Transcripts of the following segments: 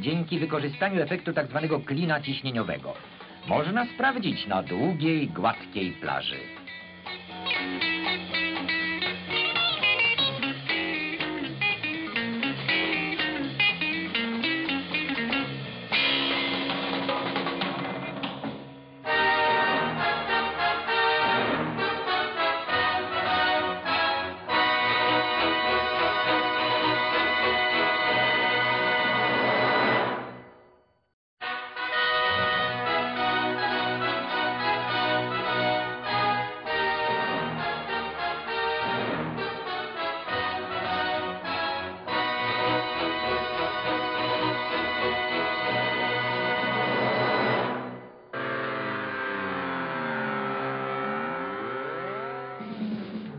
dzięki wykorzystaniu efektu tzw. klina ciśnieniowego. Można sprawdzić na długiej, gładkiej plaży.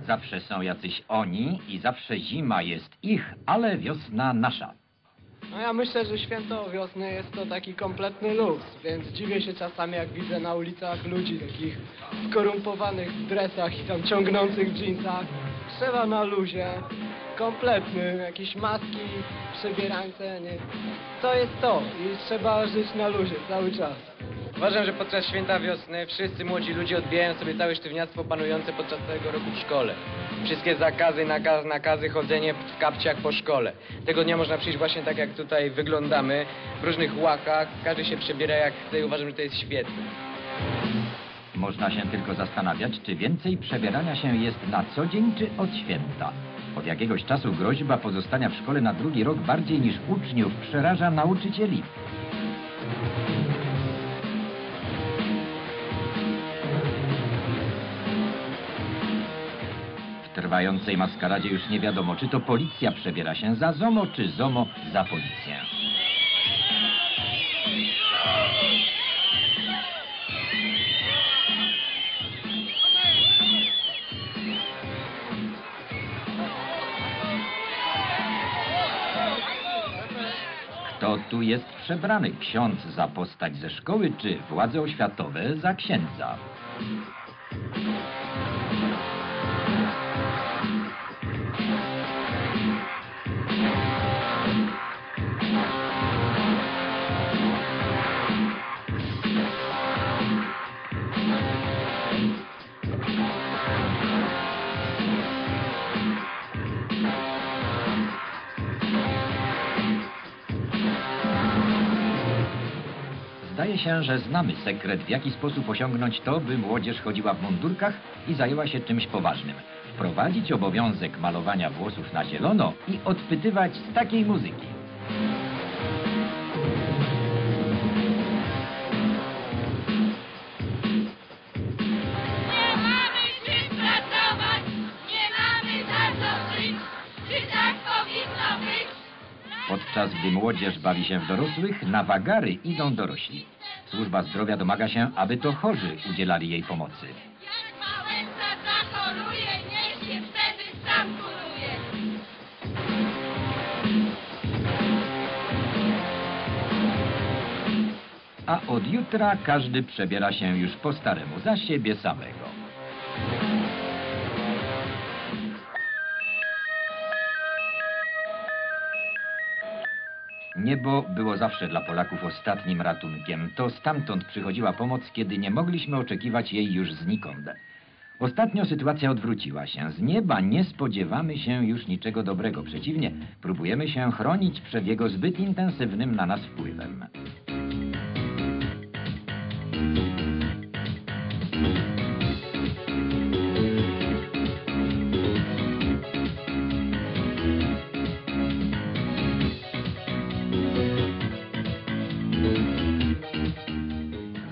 Zawsze są jacyś oni i zawsze zima jest ich, ale wiosna nasza. No ja myślę, że święto wiosny jest to taki kompletny luz, więc dziwię się czasami jak widzę na ulicach ludzi takich skorumpowanych w dresach i tam ciągnących w dżinsach. Trzeba na luzie, kompletny, jakieś maski, przebierańce, nie. To jest to i trzeba żyć na luzie cały czas. Uważam, że podczas święta wiosny wszyscy młodzi ludzie odbijają sobie całe sztywniactwo panujące podczas całego roku w szkole. Wszystkie zakazy, nakaz, nakazy, chodzenie w kapciach po szkole. Tego dnia można przyjść właśnie tak, jak tutaj wyglądamy, w różnych łakach, każdy się przebiera jak chce i uważam, że to jest świetne. Można się tylko zastanawiać, czy więcej przebierania się jest na co dzień, czy od święta. Od jakiegoś czasu groźba pozostania w szkole na drugi rok bardziej niż uczniów przeraża nauczycieli. Trwającej maskaradzie już nie wiadomo, czy to policja przebiera się za ZOMO, czy ZOMO za policję. Kto tu jest przebrany? Ksiądz za postać ze szkoły, czy władze oświatowe za księdza? Zdaje się, że znamy sekret, w jaki sposób osiągnąć to, by młodzież chodziła w mundurkach i zajęła się czymś poważnym. Wprowadzić obowiązek malowania włosów na zielono i odpytywać z takiej muzyki. Podczas gdy młodzież bawi się w dorosłych, na wagary idą dorośli. Służba zdrowia domaga się, aby to chorzy udzielali jej pomocy. Jak małęca zachoruje, niech się wtedy sam kuruje. A od jutra każdy przebiera się już po staremu za siebie samego. Niebo było zawsze dla Polaków ostatnim ratunkiem. To stamtąd przychodziła pomoc, kiedy nie mogliśmy oczekiwać jej już znikąd. Ostatnio sytuacja odwróciła się. Z nieba nie spodziewamy się już niczego dobrego. Przeciwnie, próbujemy się chronić przed jego zbyt intensywnym na nas wpływem.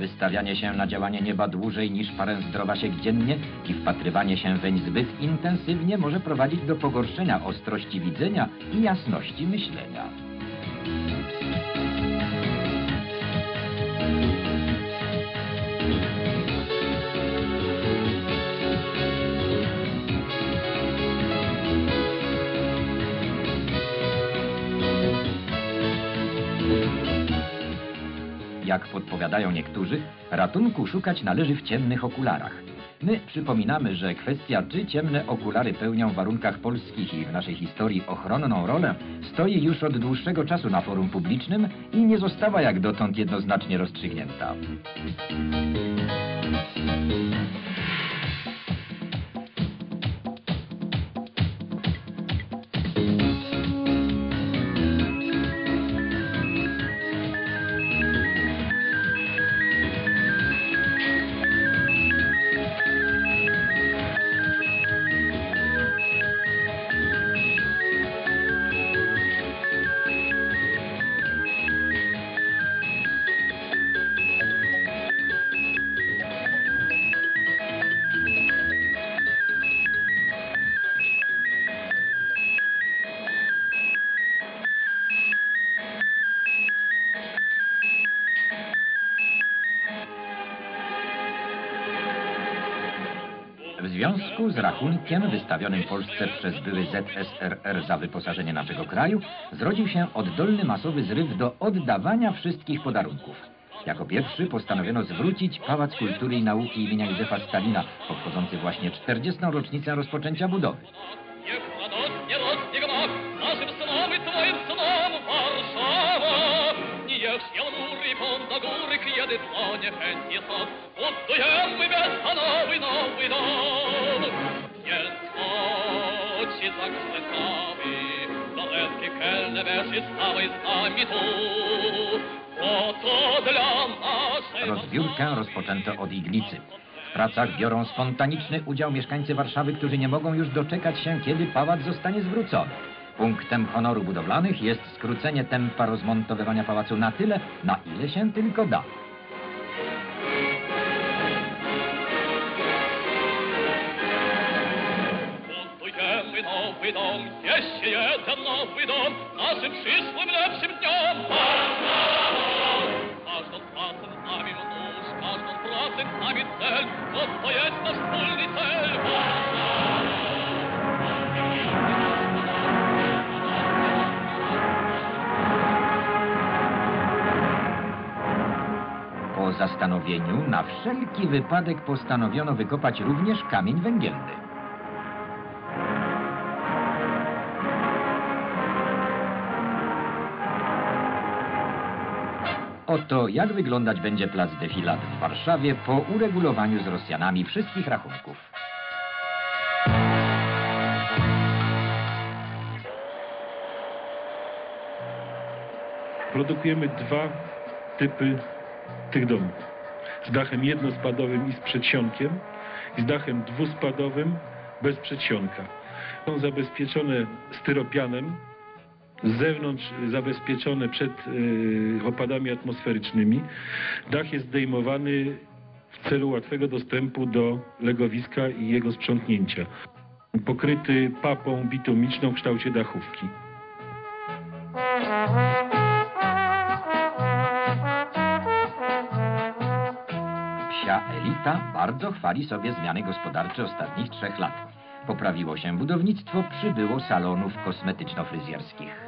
Wystawianie się na działanie nieba dłużej niż parę zdrowasiek dziennie i wpatrywanie się weń zbyt intensywnie może prowadzić do pogorszenia ostrości widzenia i jasności myślenia. Jak podpowiadają niektórzy, ratunku szukać należy w ciemnych okularach. My przypominamy, że kwestia, czy ciemne okulary pełnią w warunkach polskich i w naszej historii ochronną rolę, stoi już od dłuższego czasu na forum publicznym i nie została jak dotąd jednoznacznie rozstrzygnięta. Związku z rachunkiem wystawionym Polsce przez były ZSRR za wyposażenie naszego kraju, zrodził się oddolny masowy zryw do oddawania wszystkich podarunków. Jako pierwszy postanowiono zwrócić Pałac Kultury i Nauki imienia Józefa Stalina, obchodzący właśnie 40. rocznicę rozpoczęcia budowy. Niech kiedy Rozbiórkę rozpoczęto od Iglicy. W pracach biorą spontaniczny udział mieszkańcy Warszawy, którzy nie mogą już doczekać się, kiedy pałac zostanie zwrócony. Punktem honoru budowlanych jest skrócenie tempa rozmontowywania pałacu na tyle, na ile się tylko da. Nowy dom, jeszcze jeden nowy dom, naszym przyszłym lepszym dniom. Każdą pracę z nami nóż, każdą pracę z nami cel, bo to jest nasz wspólny cel. Po zastanowieniu na wszelki wypadek postanowiono wykopać również kamień węgielny. Oto jak wyglądać będzie plac defilad w Warszawie po uregulowaniu z Rosjanami wszystkich rachunków. produkujemy dwa typy tych domów. Z dachem jednospadowym i z przedsionkiem i z dachem dwuspadowym bez przedsionka. Są zabezpieczone styropianem, z zewnątrz zabezpieczone przed y, opadami atmosferycznymi. Dach jest zdejmowany w celu łatwego dostępu do legowiska i jego sprzątnięcia. Pokryty papą bitumiczną w kształcie dachówki. Psia elita bardzo chwali sobie zmiany gospodarcze ostatnich trzech lat. Poprawiło się budownictwo, przybyło salonów kosmetyczno-fryzjerskich.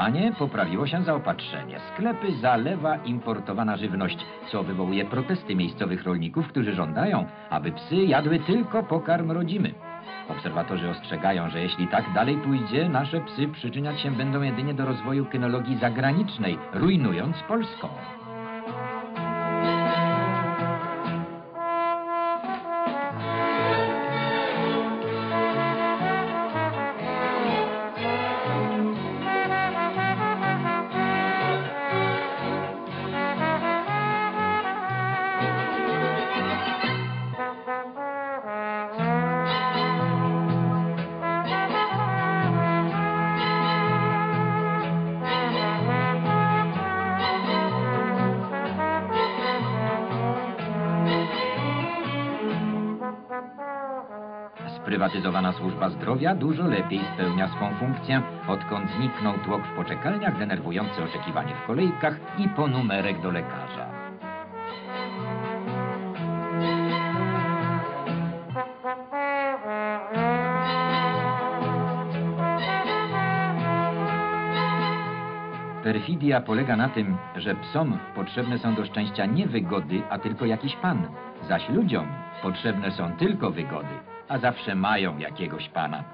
Zdecydowanie poprawiło się zaopatrzenie. Sklepy zalewa importowana żywność, co wywołuje protesty miejscowych rolników, którzy żądają, aby psy jadły tylko pokarm rodzimy. Obserwatorzy ostrzegają, że jeśli tak dalej pójdzie, nasze psy przyczyniać się będą jedynie do rozwoju kynologii zagranicznej, rujnując polską. Prywatyzowana służba zdrowia dużo lepiej spełnia swą funkcję, odkąd zniknął tłok w poczekalniach, denerwujące oczekiwanie w kolejkach i po numerek do lekarza. Perfidia polega na tym, że psom potrzebne są do szczęścia nie wygody, a tylko jakiś pan, zaś ludziom potrzebne są tylko wygody a zawsze mają jakiegoś pana.